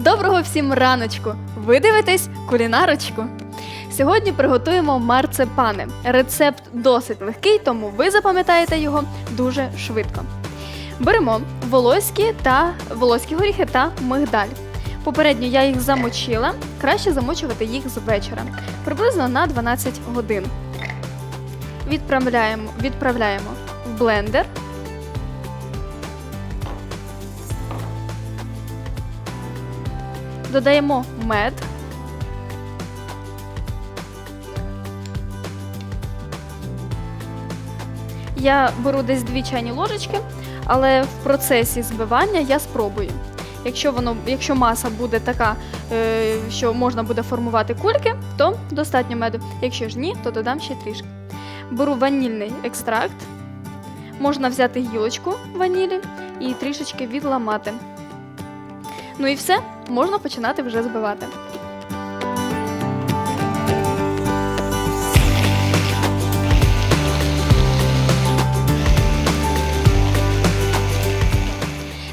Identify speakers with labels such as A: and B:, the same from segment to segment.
A: Доброго всім раночку! Ви дивитесь кулінарочку. Сьогодні приготуємо марципани. Рецепт досить легкий, тому ви запам'ятаєте його дуже швидко. Беремо волоські та волоські горіхи та мигдаль. Попередньо я їх замочила. Краще замочувати їх з вечора, приблизно на 12 годин. Відправляємо, відправляємо в блендер. Додаємо мед. Я беру десь 2 чайні ложечки, але в процесі збивання я спробую. Якщо воно, якщо маса буде така, е, що можна буде формувати кульки, то достатньо меду. Якщо ж ні, то додам ще трішки. Беру ванільний екстракт. Можна взяти гілочку ванілі і трішечки відламати. Ну і все, можна починати вже збивати.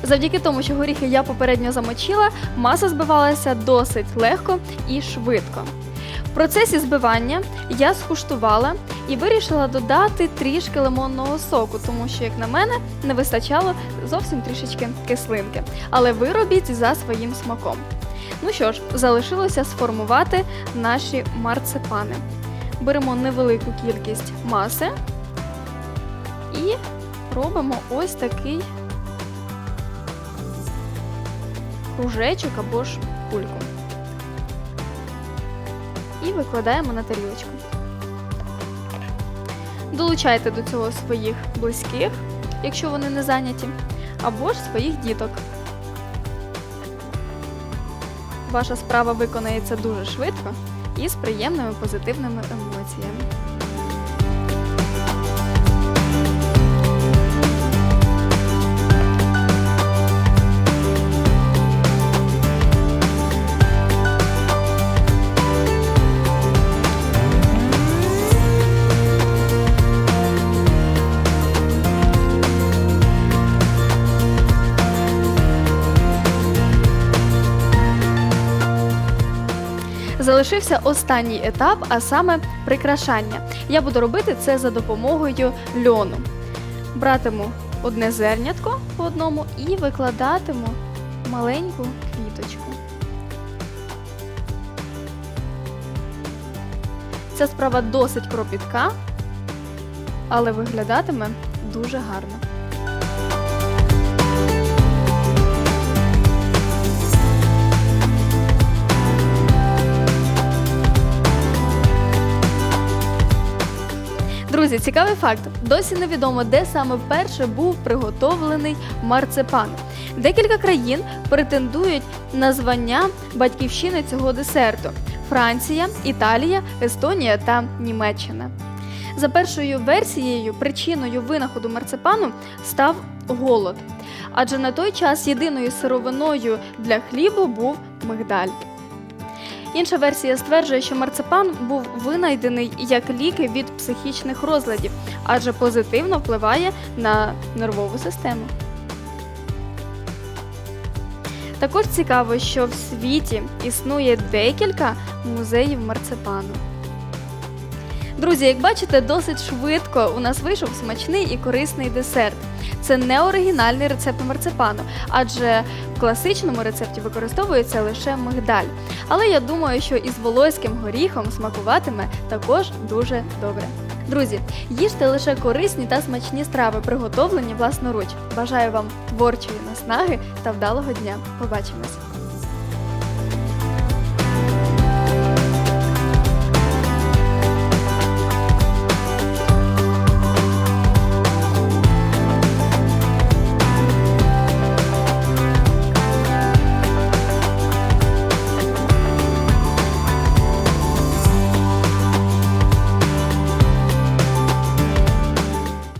A: Завдяки тому, що горіхи я попередньо замочила, маса збивалася досить легко і швидко. В процесі збивання я скуштувала і вирішила додати трішки лимонного соку, тому що, як на мене, не вистачало зовсім трішечки кислинки. Але ви робіть за своїм смаком. Ну що ж, залишилося сформувати наші марципани. Беремо невелику кількість маси і робимо ось такий кружечок або ж кульку. І викладаємо на тарілочку. Долучайте до цього своїх близьких, якщо вони не зайняті, або ж своїх діток. Ваша справа виконається дуже швидко і з приємними позитивними емоціями. Залишився останній етап, а саме прикрашання. Я буду робити це за допомогою льону. Братиму одне зернятко по одному і викладатиму маленьку квіточку. Ця справа досить кропітка, але виглядатиме дуже гарно. Друзі, цікавий факт. Досі невідомо, де саме вперше був приготовлений марципан. Декілька країн претендують на звання батьківщини цього десерту: Франція, Італія, Естонія та Німеччина. За першою версією, причиною винаходу марципану став голод. Адже на той час єдиною сировиною для хлібу був мигдаль. Інша версія стверджує, що марципан був винайдений як ліки від психічних розладів, адже позитивно впливає на нервову систему. Також цікаво, що в світі існує декілька музеїв марципану. Друзі, як бачите, досить швидко у нас вийшов смачний і корисний десерт. Це не оригінальний рецепт марципану, адже в класичному рецепті використовується лише мигдаль. Але я думаю, що із волоським горіхом смакуватиме також дуже добре. Друзі, їжте лише корисні та смачні страви, приготовлені власноруч. Бажаю вам творчої наснаги та вдалого дня. Побачимось!